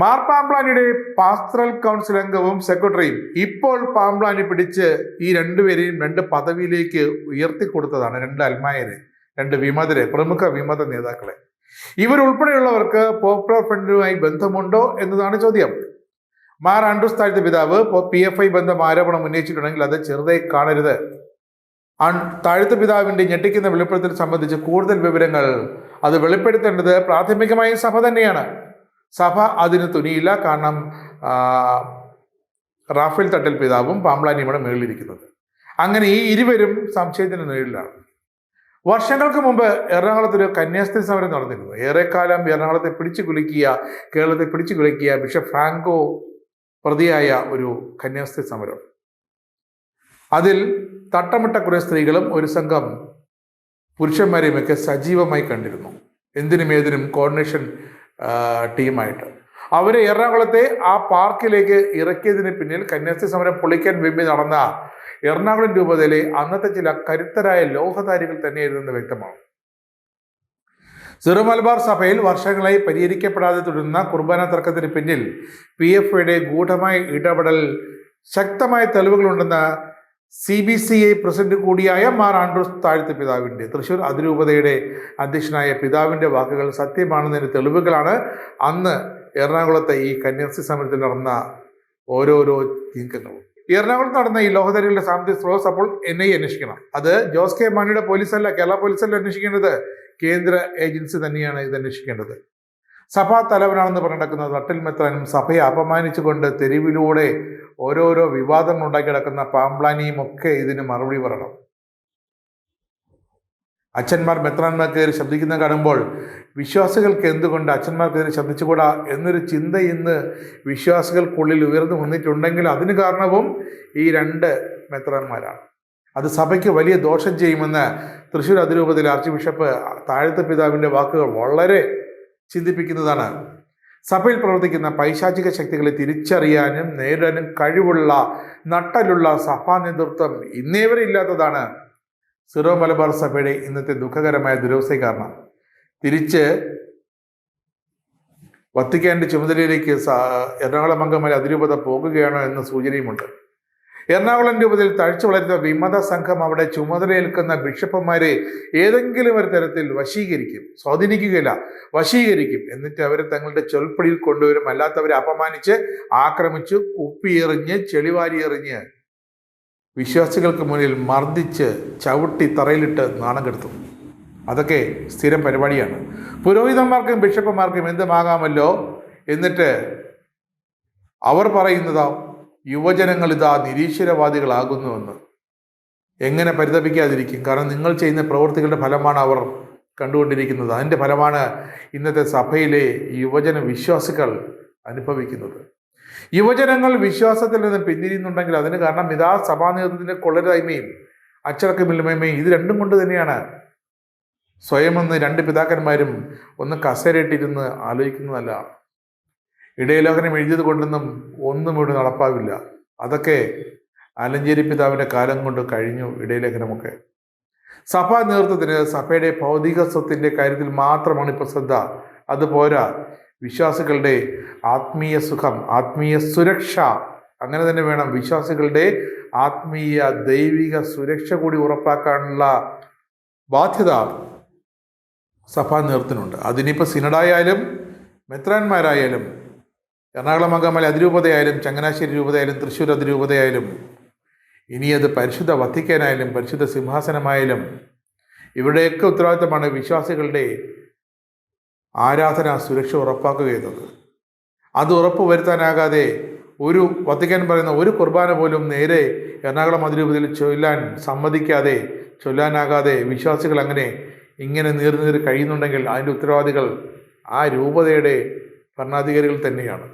Mar പാംപ്ലാനിയുടെ പാസ്ത്രൽ council അംഗവും സെക്രട്ടറിയും ഇപ്പോൾ പാമ്പ്ലാനി പിടിച്ച് ഈ രണ്ടുപേരെയും രണ്ട് പദവിയിലേക്ക് ഉയർത്തിക്കൊടുത്തതാണ് രണ്ട് അൽമായരെ രണ്ട് വിമതരെ പ്രമുഖ വിമത നേതാക്കളെ. ഇവരുൾപ്പെടെയുള്ളവർക്ക് പോപ്പുലർ ഫ്രണ്ടുമായി ബന്ധമുണ്ടോ എന്നതാണ് ചോദ്യം. മാർ ആൻഡ്രൂസ് പിതാവ് പി എഫ് ഐ ബന്ധം ആരോപണം ഉന്നയിച്ചിട്ടുണ്ടെങ്കിൽ അത് ചെറുതായി കാണരുത്. താഴ്ത്ത പിതാവിന്റെ ഞെട്ടിക്കുന്ന വെളിപ്പെടുത്തൽ സംബന്ധിച്ച് കൂടുതൽ വിവരങ്ങൾ അത് വെളിപ്പെടുത്തേണ്ടത് പ്രാഥമികമായും സഭ തന്നെയാണ്. സഭ അതിന് തുനിയില്ല. കാരണം റാഫേൽ തട്ടൽ പിതാവും പാമ്പ്ലാനിയുമാണ് മേളിലിരിക്കുന്നത്. അങ്ങനെ ഈ ഇരുവരും സംശയത്തിന് നേരിലാണ്. വർഷങ്ങൾക്ക് മുമ്പ് എറണാകുളത്ത് ഒരു കന്യാസ്ത്രീ സമരം നടന്നിരുന്നു. ഏറെക്കാലം എറണാകുളത്തെ പിടിച്ചു കുലുക്കിയ കേരളത്തെ പിടിച്ചു കുലുക്കിയ ബിഷപ്പ് ഫ്രാങ്കോ പ്രതിയായ ഒരു കന്യാസ്ത്രീ സമരം. അതിൽ തട്ടമിട്ട കുറെ സ്ത്രീകളും ഒരു സംഘം പുരുഷന്മാരെയുമൊക്കെ സജീവമായി കണ്ടിരുന്നു. എന്തിനും ഏതിനും കോർഡിനേഷൻ ടീമായിട്ട്. അവർ എറണാകുളത്തെ ആ പാർക്കിലേക്ക് ഇറക്കിയതിന് പിന്നിൽ കന്യാസ്ത്രീ സമരം പൊളിക്കാൻ വേണ്ടി നടന്ന എറണാകുളം രൂപതയിലെ അന്നത്തെ ചില കരുത്തരായ ലോഹധാരികൾ തന്നെയായിരുന്നെന്ന് വ്യക്തമാണ് സിറോ മലബാർ സഭയിൽ വർഷങ്ങളായി പരിഹരിക്കപ്പെടാതെ തുടരുന്ന കുർബാന തർക്കത്തിന് പിന്നിൽ പി എഫ് ഗൂഢമായ ഇടപെടൽ ശക്തമായ തെളിവുകളുണ്ടെന്ന് C B C I president കൂടിയായ മാർ ആൻഡ്രൂസ് താഴ്ത്ത പിതാവിന്റെ തൃശ്ശൂർ അതിരൂപതയുടെ അധ്യക്ഷനായ പിതാവിന്റെ വാക്കുകൾ സത്യമാണെന്നതിന് തെളിവുകളാണ് അന്ന് എറണാകുളത്തെ ഈ കന്യാസ്ത്രീ സമരത്തിൽ നടന്ന ഓരോരോ നീക്കങ്ങളും. എറണാകുളത്ത് നടന്ന ഈ ലോഹതരികളുടെ സാമ്പത്തിക സ്രോതസ് അപ്പോൾ എൻ ഐ അന്വേഷിക്കണം. അത് ജോസ് കെ മാണിയുടെ പോലീസല്ല കേരള പോലീസല്ല അന്വേഷിക്കേണ്ടത്? കേന്ദ്ര ഏജൻസി തന്നെയാണ് ഇത് അന്വേഷിക്കേണ്ടത്. സഭാ തലവനാണെന്ന് പറഞ്ഞു നടക്കുന്ന നട്ടിൽ മെത്രാനും സഭയെ അപമാനിച്ചുകൊണ്ട് തെരുവിലൂടെ ഓരോരോ വിവാദങ്ങൾ ഉണ്ടാക്കി കിടക്കുന്ന പാമ്പ്ലാനിയും ഒക്കെ ഇതിന് മറുപടി പറയണം. അച്ഛന്മാർ മെത്രാന്മാർക്കെതിരെ ശബ്ദിക്കുന്ന കാണുമ്പോൾ വിശ്വാസികൾക്ക് എന്തുകൊണ്ട് അച്ഛന്മാർക്കെതിരെ ശബ്ദിച്ചുകൂടാ എന്നൊരു ചിന്ത ഇന്ന് വിശ്വാസികൾക്കുള്ളിൽ ഉയർന്നു വന്നിട്ടുണ്ടെങ്കിൽ അതിന് കാരണവും ഈ രണ്ട് മെത്രാന്മാരാണ്. അത് സഭയ്ക്ക് വലിയ ദോഷം ചെയ്യുമെന്ന് തൃശ്ശൂർ അതിരൂപതയിലെ ആർച്ച് ബിഷപ്പ് താഴത്തെ പിതാവിന്റെ വാക്കുകൾ വളരെ ചിന്തിപ്പിക്കുന്നതാണ് സഭയിൽ പ്രവർത്തിക്കുന്ന പൈശാചിക ശക്തികളെ തിരിച്ചറിയാനും നേരിടാനും കഴിവുള്ള നട്ടലുള്ള സഭാ നേതൃത്വം ഇന്നേവരെ ഇല്ലാത്തതാണ്. സിറോ മലബാർ സഭയുടെ ഇന്നത്തെ ദുഃഖകരമായ ദുരവസ്ഥ കാരണം തിരിച്ച് വത്തിക്കാന്റെ ചുമതലയിലേക്ക് എറണാകുളം അംഗമായി അതിരൂപത പോകുകയാണോ എന്ന സൂചനയുമുണ്ട്. എറണാകുളം രൂപത്തിൽ തഴച്ചു വളരുന്ന വിമത സംഘം അവിടെ ചുമതലയേൽക്കുന്ന ബിഷപ്പന്മാരെ ഏതെങ്കിലും ഒരു തരത്തിൽ വശീകരിക്കും. സ്വാധീനിക്കുകയില്ല. വശീകരിക്കും. എന്നിട്ട് അവരെ തങ്ങളുടെ ചൊൽപ്പടിയിൽ കൊണ്ടുവരും. അല്ലാത്തവരെ അപമാനിച്ച് ആക്രമിച്ച് കുപ്പിയെറിഞ്ഞ് ചെളിവാരി എറിഞ്ഞ് വിശ്വാസികൾക്ക് മുന്നിൽ മർദ്ദിച്ച് ചവിട്ടി തറയിലിട്ട് നാണം കെടുത്തും. അതൊക്കെ സ്ഥിരം പരിപാടിയാണ്. പുരോഹിതന്മാർക്കും ബിഷപ്പന്മാർക്കും എന്തുമാകാമല്ലോ? എന്നിട്ട് അവർ പറയുന്നതാ യുവജനങ്ങൾ ഇതാ നിരീശ്വരവാദികളാകുന്നുവെന്ന്. എങ്ങനെ പരിതപിക്കാതിരിക്കും? കാരണം നിങ്ങൾ ചെയ്യുന്ന പ്രവൃത്തികളുടെ ഫലമാണ് അവർ കണ്ടുകൊണ്ടിരിക്കുന്നത്. അതിന്റെ ഫലമാണ് ഇന്നത്തെ സഭയിലെ യുവജന വിശ്വാസികൾ അനുഭവിക്കുന്നത്. യുവജനങ്ങൾ വിശ്വാസത്തിൽ നിന്ന് പിന്തിരിയുന്നുണ്ടെങ്കിൽ അതിന് കാരണം ഇതാ സഭാ നേതൃത്വത്തിന്റെ കൊള്ളരുതായ്മയും അച്ചടക്കമില്ലായ്മയും. ഇത് രണ്ടും കൊണ്ട് തന്നെയാണ്. സ്വയം ഒന്ന് രണ്ട് പിതാക്കന്മാരും ഒന്ന് കസേരയിട്ടിരുന്ന് ആലോചിക്കുന്നതല്ല. ഇടയലേഖനം എഴുതിയത് കൊണ്ടൊന്നും ഒന്നും ഇവിടെ നടപ്പാവില്ല. അതൊക്കെ ആലഞ്ചേരി പിതാവിന്റെ കാലം കൊണ്ട് കഴിഞ്ഞു ഇടയലേഖനമൊക്കെ. സഭാ നേതൃത്വത്തിന് സഭയുടെ ഭൗതിക സ്വത്തിന്റെ കാര്യത്തിൽ മാത്രമാണ് ഇപ്പോൾ ശ്രദ്ധ. അതുപോരാ വിശ്വാസികളുടെ ആത്മീയ സുഖം ആത്മീയ സുരക്ഷ. അങ്ങനെ തന്നെ വേണം വിശ്വാസികളുടെ ആത്മീയ ദൈവിക സുരക്ഷ കൂടി ഉറപ്പാക്കാനുള്ള ബാധ്യത സഭാ നേതൃത്വത്തിനുണ്ട്. അതിനിപ്പോൾ സിനഡായാലും മെത്രാന്മാരായാലും എറണാകുളം അങ്കമാലി അതിരൂപതയായാലും ചങ്ങനാശ്ശേരി രൂപതയായാലും തൃശ്ശൂർ അതിരൂപതയായാലും ഇനി അത് പരിശുദ്ധ വത്തിക്കാനായാലും പരിശുദ്ധ സിംഹാസനമായാലും ഇവിടെയൊക്കെ ഉത്തരവാദിത്തമാണ് വിശ്വാസികളുടെ ആരാധന സുരക്ഷ ഉറപ്പാക്കുക എന്നത്. അത് ഉറപ്പ് വരുത്താനാകാതെ ഒരു വത്തിക്കാൻ പറയുന്ന ഒരു കുർബാന പോലും നേരെ എറണാകുളം അതിരൂപതയിൽ ചൊല്ലാൻ സമ്മതിക്കാതെ ചൊല്ലാനാകാതെ വിശ്വാസികൾ അങ്ങനെ ഇങ്ങനെ നീറി കഴിയുന്നുണ്ടെങ്കിൽ അതിന്റെ ഉത്തരവാദികൾ ആ രൂപതയുടെ ഭരണാധികാരികൾ തന്നെയാണ്.